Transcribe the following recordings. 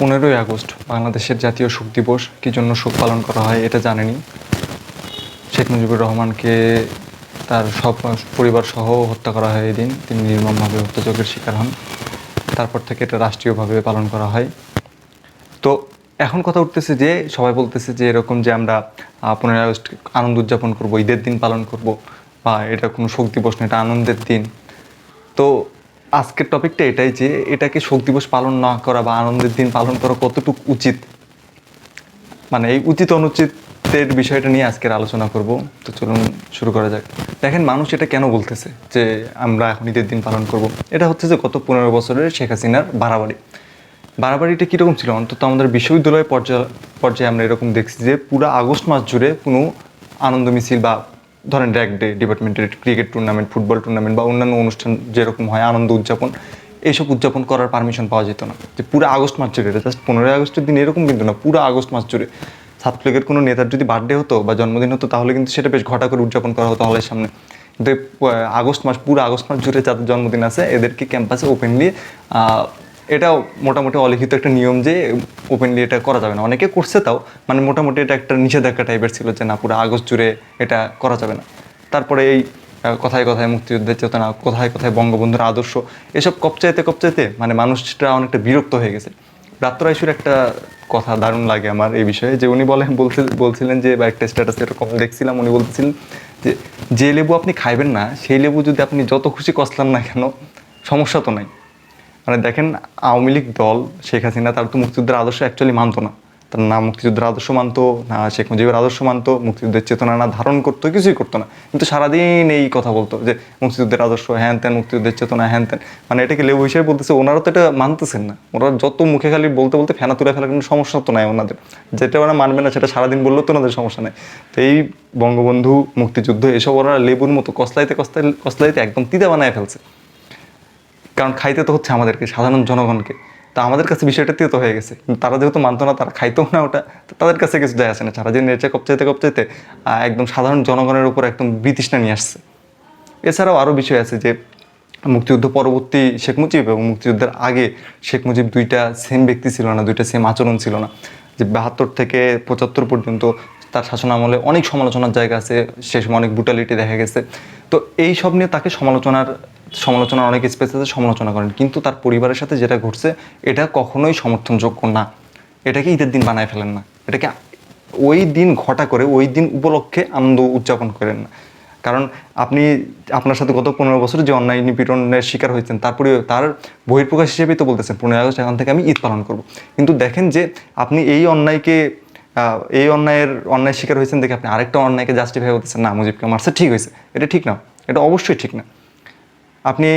পনেরোই আগস্ট, বাংলাদেশের জাতীয় শোক দিবস। কী জন্য শোক পালন করা হয় এটা জানেনি। শেখ মুজিবুর রহমানকে তার সব পরিবার সহ হত্যা করা হয় এদিন। তিনি নির্মমভাবে হত্যাযজ্ঞের শিকার হন। তারপর থেকে এটা রাষ্ট্রীয়ভাবে পালন করা হয়। তো এখন কথা উঠতেছে যে, সবাই বলতেছে যে এরকম যে আমরা পনেরোই আগস্ট আনন্দ উদযাপন করব, ঈদের দিন পালন করব, বা এটা কোনো শোক দিবস না, এটা আনন্দের দিন। তো আজকের টপিকটা এটাই যে এটাকে শোক দিবস পালন না করা বা আনন্দের দিন পালন করা কতটুকু উচিত? মানে এই উচিত অনুচিতের বিষয়টা নিয়ে আজকের আলোচনা করব। তো চলুন শুরু করা যাক। দেখেন, মানুষ এটা কেন বলতেছে যে আমরা এখন ঈদের দিন পালন করব? এটা হচ্ছে যে গত পনেরো বছরের শেখ হাসিনার বাড়াবাড়ি। বাড়াবাড়িটা কীরকম ছিল? অন্তত আমাদের বিশ্ববিদ্যালয় পর্যায়ে পর্যায়ে আমরা এরকম দেখছি যে পুরো আগস্ট মাস জুড়ে কোনো আনন্দ মিছিল বা ধরেন ড্র্যাক ডে ডিপার্টমেন্টের ক্রিকেট টুর্নামেন্ট ফুটবল টুর্নামেন্ট বা অন্যান্য অনুষ্ঠান যেরকম হয়, আনন্দ উদযাপন, এইসব উদযাপন করার পারমিশন পাওয়া যেত না। যে পুরো আগস্ট মাস জুড়ে জাস্ট পনেরোই আগস্টের দিন এরকম কিন্তু না, পুরো আগস্ট মাস জুড়ে। ছাত্রলীগের কোনো নেতার যদি বার্থডে হতো বা জন্মদিন হতো, তাহলে কিন্তু সেটা বেশ ঘটা করে উদযাপন করা হতো হলের সামনে। কিন্তু আগস্ট মাস, পুরো আগস্ট মাস জুড়ে যাদের জন্মদিন আছে, এদেরকে ক্যাম্পাসে ওপেনলি এটাও মোটামুটি অলিখিত একটা নিয়ম যে ওপেনলি এটা করা যাবে না। অনেকে করছে তাও মানে মোটামুটি এটা একটা নিষেধাজ্ঞা টাইপের ছিল যে না, পুরো আগস্ট জুড়ে এটা করা যাবে না। তারপরে এই কথায় কথায় মুক্তিযুদ্ধের চেতনা, কোথায় কোথায় বঙ্গবন্ধুর আদর্শ, এসব কপচাইতে কপচাইতে মানে মানুষটা অনেকটা বিরক্ত হয়ে গেছে। রাত্রাইশুর একটা কথা দারুণ লাগে আমার এই বিষয়ে, যে উনি বলেন বলতে বলছিলেন যে, বা একটা স্ট্যাটাস এরকম দেখছিলাম, উনি বলতেছিলেন যে যে লেবু আপনি খাইবেন না, সেই লেবু যদি আপনি যত খুশি কষলাম না কেন, সমস্যা তো নাই। মানে দেখেন, আওয়ামী লীগ দল, শেখ হাসিনা, তার তো মুক্তিযুদ্ধের আদর্শ অ্যাকচুয়ালি মানতো না। তার না মুক্তিযুদ্ধের আদর্শ মানত, না শেখ মুজিবের আদর্শ মানতো, মুক্তিযুদ্ধের চেতনা না ধারণ করতো, কিছুই করতো না। কিন্তু সারাদিন এই কথা বলতো যে মুক্তিযুদ্ধের আদর্শ, হ্যান ত্যান, মুক্তিযুদ্ধের চেতনা, হ্যান ত্যান। মানে এটাকে লেবু হিসেবে বলতেছে, ওনারা তো এটা মানতেছেন না। ওনারা যত মুখে খালি বলতে বলতে ফেনা তুলে ফেলার কোনো সমস্যা তো নাই ওনাদের। যেটা ওরা মানবে না, সেটা সারাদিন বললেও তো ওনাদের সমস্যা নাই। তো এই বঙ্গবন্ধু, মুক্তিযুদ্ধ, এসব ওরা লেবুর মতো কসলাইতে কসলাই কসলাইতে একদম তিতা বানায় ফেলছে। কারণ খাইতে তো হচ্ছে আমাদেরকে, সাধারণ জনগণকে। তা আমাদের কাছে বিষয়টা তেতো হয়ে গেছে। তারা যেহেতু মানতো না, তারা খাইতেও না ওটা তাদের কাছে কিছু যায় আসে না। সারা দিন নেচে কপচাইতে কপচাইতে একদম সাধারণ জনগণের উপর একদম বিতৃষ্ণা নিয়ে আসছে। এছাড়াও আরও বিষয় আছে যে, মুক্তিযুদ্ধ পরবর্তী শেখ মুজিব এবং মুক্তিযুদ্ধের আগে শেখ মুজিব দুইটা সেম ব্যক্তি ছিল না, দুইটা সেম আচরণ ছিল না। যে বাহাত্তর থেকে পঁচাত্তর পর্যন্ত তার শাসন আমলে অনেক সমালোচনার জায়গা আছে, সে সময় অনেক ব্রুটালিটি দেখা গেছে। তো এই সব নিয়ে তাকে সমালোচনার সমালোচনার অনেক স্পেস আছে, সমালোচনা করেন। কিন্তু তার পরিবারের সাথে যেটা ঘটছে, এটা কখনোই সমর্থনযোগ্য না। এটাকে ঈদের দিন বানায় ফেলেন না। এটাকে ওই দিন ঘটা করে, ওই দিন উপলক্ষে আনন্দ উদযাপন করেন না। কারণ আপনি, আপনার সাথে গত পনেরো বছর যে অন্যায় নিপীড়নের শিকার হয়েছেন তারপরে তার বহির্প্রকাশ হিসেবেই তো বলতেছেন পনেরোই আগস্ট এখন থেকে আমি ঈদ পালন করব। কিন্তু দেখেন যে আপনি এই অন্যায়কে এই অন্যায়ের, অন্যায় শিকার হয়েছেন দেখে আপনি আরেকটা অন্যায়কে জাস্টিফাই করতেছেন, না, মুজিবকে মারছে, ঠিক হয়েছে। এটা ঠিক না। এটা অবশ্যই ঠিক না। আপনি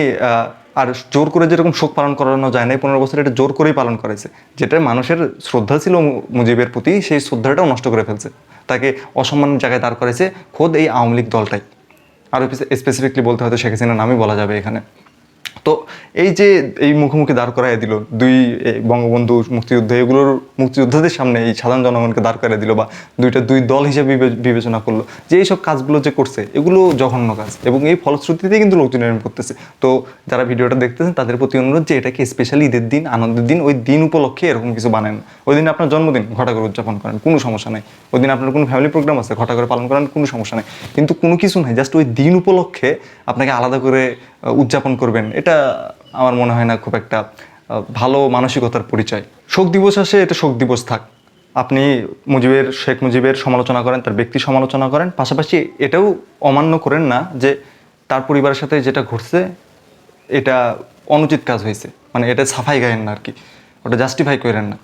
আর জোর করে যেরকম শোক পালন করানো যায় না পনেরো বছর এটা জোর করেই পালন করেছে, যেটা মানুষের শ্রদ্ধা ছিল মুজিবের প্রতি, সেই শ্রদ্ধাটাও নষ্ট করে ফেলছে। তাকে অসম্মানের জায়গায় দাঁড় করেছে খোদ এই আওয়ামী লীগ দলটাই। আরও স্পেসিফিকলি বলতে হয়তো শেখ হাসিনার নামই বলা যাবে এখানে। তো এই যে এই মুখোমুখি দাঁড় করাই দিল, দুই বঙ্গবন্ধু মুক্তিযুদ্ধ, এগুলোর মুক্তিযোদ্ধাদের সামনে এই সাধারণ জনগণকে দাঁড় করাই দিল বা দুইটা দুই দল হিসেবে বিবে- বিবেচনা করল, যে এইসব কাজগুলো যে করছে, এগুলো জঘন্য কাজ এবং এই ফলশ্রুতিতে কিন্তু লোকজন করতেছে। তো যারা ভিডিওটা দেখতেছেন, তাদের প্রতি অনুরোধ যে এটাকে স্পেশালি ঈদের দিন, আনন্দের দিন, ওই দিন উপলক্ষে এরকম কিছু বানান। ওই দিন আপনার জন্মদিন ঘটা করে উদযাপন করেন, কোনো সমস্যা নেই। ওই দিন আপনার কোনো ফ্যামিলি প্রোগ্রাম আছে ঘটা করে পালন করেন, কোনো সমস্যা নেই। কিন্তু কোনো কিছু নাই জাস্ট ওই দিন উপলক্ষে আপনাকে আলাদা করে উদযাপন করবেন, এটা আমার মনে হয় না খুব একটা ভালো মানসিকতার পরিচয়। শোক দিবস আসে এটা শোক দিবস থাক। আপনি মুজিবের, শেখ মুজিবের সমালোচনা করেন, তার ব্যক্তি সমালোচনা করেন, পাশাপাশি এটাও অমান্য করেন না যে তার পরিবারের সাথে যেটা ঘটছে, এটা অনুচিত কাজ হয়েছে। মানে এটা সাফাই গায়েন না আর কি। ওটা জাস্টিফাই করেন না।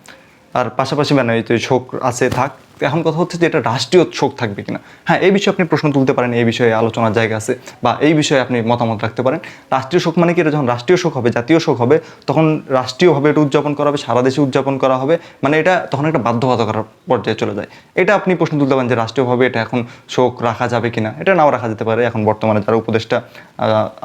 আর পাশাপাশি মানে এই তো শোক আছে, থাক। এখন কথা হচ্ছে যে এটা রাষ্ট্রীয় শোক থাকবে কিনা? হ্যাঁ এই বিষয়ে আপনি প্রশ্ন তুলতে পারেন, এই বিষয়ে আলোচনার জায়গা আছে, বা এই বিষয়ে আপনি মতামত রাখতে পারেন। রাষ্ট্রীয় শোক মানে কি? এটা যখন রাষ্ট্রীয় শোক হবে, জাতীয় শোক হবে, তখন রাষ্ট্রীয়ভাবে এটা উদযাপন করা হবে, সারা দেশে উদযাপন করা হবে মানে এটা তখন একটা বাধ্যবাধকতার পর্যায়ে চলে যায়। এটা আপনি প্রশ্ন তুলতে পারেন যে রাষ্ট্রীয়ভাবে এটা এখন শোক রাখা যাবে কিনা? এটা নাও রাখা যেতে পারে। এখন বর্তমানে যারা উপদেষ্টা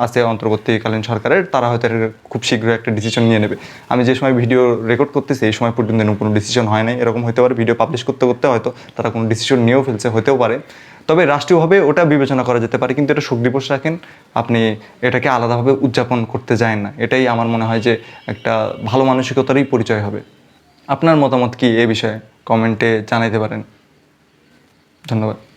আছে অন্তর্বর্তীকালীন সরকারের, তারা হয়তো খুব শীঘ্রই একটা ডিসিশন নিয়ে নেবে। আমি যে সময় ভিডিও রেকর্ড করতেছি, এই সময় পর্যন্ত কোনো ডিসিশন হয় নাই। এরকম হতে পারে ভিডিও পাবলিশ করতে করতে হয়তো তারা কোনো ডিসিশন নিয়েও ফেলছে, হতেও পারে। তবে রাষ্ট্রীয়ভাবে ওটা বিবেচনা করা যেতে পারে, কিন্তু এটা শোক দিবস রাখেন। আপনি এটাকে আলাদাভাবে উদযাপন করতে যায় না। এটাই আমার মনে হয় যে একটা ভালো মানসিকতারই পরিচয় হবে। আপনার মতামত কি এ বিষয়ে? কমেন্টে জানাইতে পারেন। ধন্যবাদ।